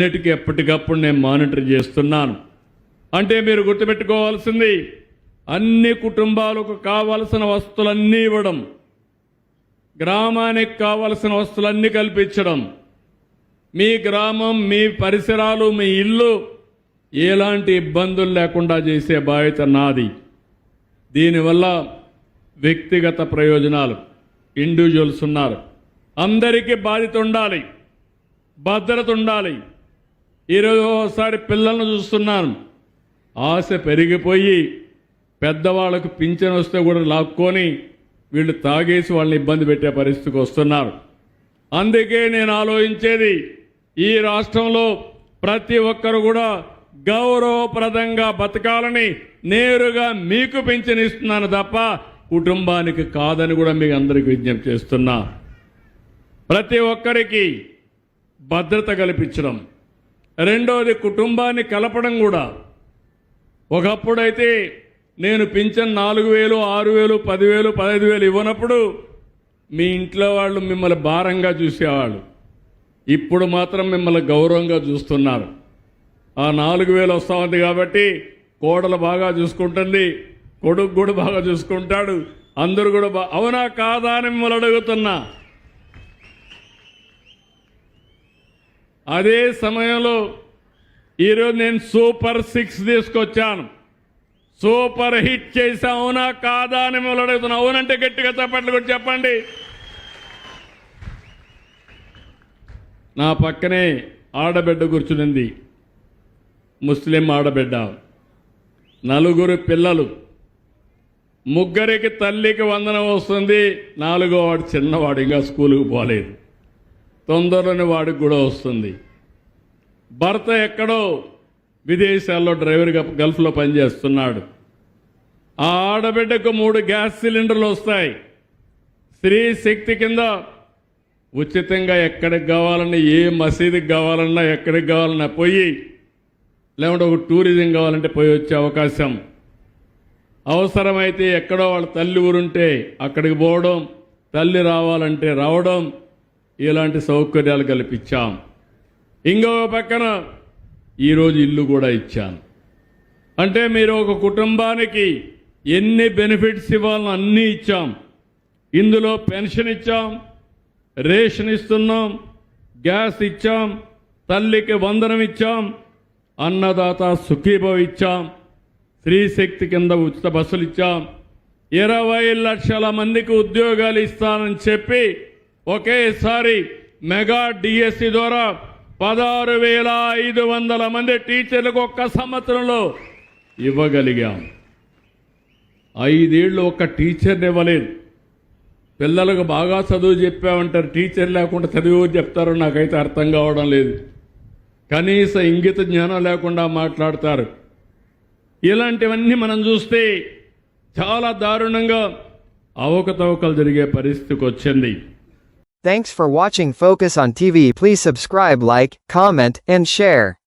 వీటన్నిటికీ ఎప్పటికప్పుడు నేను మానిటర్ చేస్తున్నాను. అంటే మీరు గుర్తుపెట్టుకోవాల్సింది అన్ని కుటుంబాలకు కావలసిన వస్తువులన్నీ ఇవ్వడం గ్రామానికి కావలసిన వస్తువులన్నీ కల్పించడం మీ గ్రామం మీ పరిసరాలు మీ ఇల్లు ఎలాంటి ఇబ్బందులు లేకుండా చేసే బాధ్యత నాది. దీనివల్ల వ్యక్తిగత ప్రయోజనాలు ఇండివిజువల్స్ ఉన్నారు. అందరికీ బాధ్యత ఉండాలి భద్రత ఉండాలి. ఈరోజు ఒకసారి పిల్లలను చూస్తున్నాను. ఆశ పెరిగిపోయి పెద్దవాళ్ళకు పింఛన్ వస్తే కూడా లాక్కొని వీళ్ళు తాగేసి వాళ్ళని ఇబ్బంది పెట్టే పరిస్థితికి వస్తున్నారు. అందుకే నేను ఆలోచించేది ఈ రాష్ట్రంలో ప్రతి ఒక్కరు కూడా గౌరవప్రదంగా బతకాలని నేరుగా మీకు పింఛనిస్తున్నాను తప్ప కుటుంబానికి కాదని కూడా మీకు అందరికీ విజ్ఞప్తి చేస్తున్నా. ప్రతి ఒక్కరికి భద్రత కల్పించడం. రెండోది కుటుంబాన్ని కలపడం కూడా. ఒకప్పుడైతే నేను పింఛన్ నాలుగు వేలు ఆరు వేలు పదివేలు పదహైదు వేలు ఇవ్వనప్పుడు మీ ఇంట్లో వాళ్ళు మిమ్మల్ని భారంగా చూసేవాళ్ళు. ఇప్పుడు మాత్రం మిమ్మల్ని గౌరవంగా చూస్తున్నారు. ఆ నాలుగు వేలు వస్తూ ఉంది కాబట్టి కోడలు బాగా చూసుకుంటుంది కొడుకు కూడా బాగా చూసుకుంటాడు అందరూ కూడా బా అవునా కాదా అని మిమ్మల్ని అడుగుతున్నా. అదే సమయంలో ఈరోజు నేను సూపర్ సిక్స్ తీసుకొచ్చాను. సూపర్ హిట్ చేసా అవునా కాదా అని మిమ్మల్ని అడుగుతున్నా. అవునంటే గట్టిగా చప్పట్లు కూడా చెప్పండి. నా పక్కనే ఆడబిడ్డ కూర్చునింది. ముస్లిం ఆడబిడ్డ. నలుగురు పిల్లలు. ముగ్గురికి తల్లికి వందనం వస్తుంది. నాలుగో వాడు చిన్నవాడు ఇంకా స్కూలుకు పోలేదు. తొందరలోనే వాడికి కూడా వస్తుంది. భర్త ఎక్కడో విదేశాల్లో డ్రైవర్గా గల్ఫ్లో పనిచేస్తున్నాడు. ఆ ఆడబిడ్డకు మూడు గ్యాస్ సిలిండర్లు వస్తాయి. స్త్రీ శక్తి కింద ఉచితంగా ఎక్కడికి కావాలన్నా ఏ మసీదుకి కావాలన్నా ఎక్కడికి కావాలన్నా పోయి లేకుంటే ఒక టూరిజం కావాలంటే పోయి వచ్చే అవకాశం. అవసరమైతే ఎక్కడో వాళ్ళ తల్లి ఊరుంటే అక్కడికి పోవడం తల్లి రావాలంటే రావడం ఇలాంటి సౌకర్యాలు కల్పించాం. ఇంకో పక్కన ఈరోజు ఇల్లు కూడా ఇచ్చాను అంటే మీరు ఒక కుటుంబానికి ఎన్ని బెనిఫిట్స్ ఇవ్వాలని అన్నీ ఇచ్చాం. ఇందులో పెన్షన్ ఇచ్చాం రేషన్ ఇస్తున్నాం గ్యాస్ ఇచ్చాం తల్లికి వందనం ఇచ్చాం అన్నదాత సుఖీభవ్ ఇచ్చాం స్త్రీశక్తి కింద ఉచిత బస్సులు ఇచ్చాం ఇరవై లక్షల మందికి ఉద్యోగాలు ఇస్తానని చెప్పి ఒకేసారి మెగా డిఎస్సి ద్వారా పదహారు వేల ఐదు వందల మంది టీచర్లకు ఒక్క సంవత్సరంలో ఇవ్వగలిగాం. ఐదేళ్ళు ఒక్క టీచర్ని ఇవ్వలేదు. పిల్లలకు బాగా చదువు చెప్పామంటారు టీచర్ లేకుండా చదువు చెప్తారో నాకైతే అర్థం కావడం లేదు. కనీస ఇంగిత జ్ఞానం లేకుండా మాట్లాడతారు. ఇలాంటివన్నీ మనం చూస్తే చాలా దారుణంగా అవకతవకలు జరిగే పరిస్థితికి వచ్చింది. Thanks for watching Focus on TV. Please subscribe, like, comment, and share.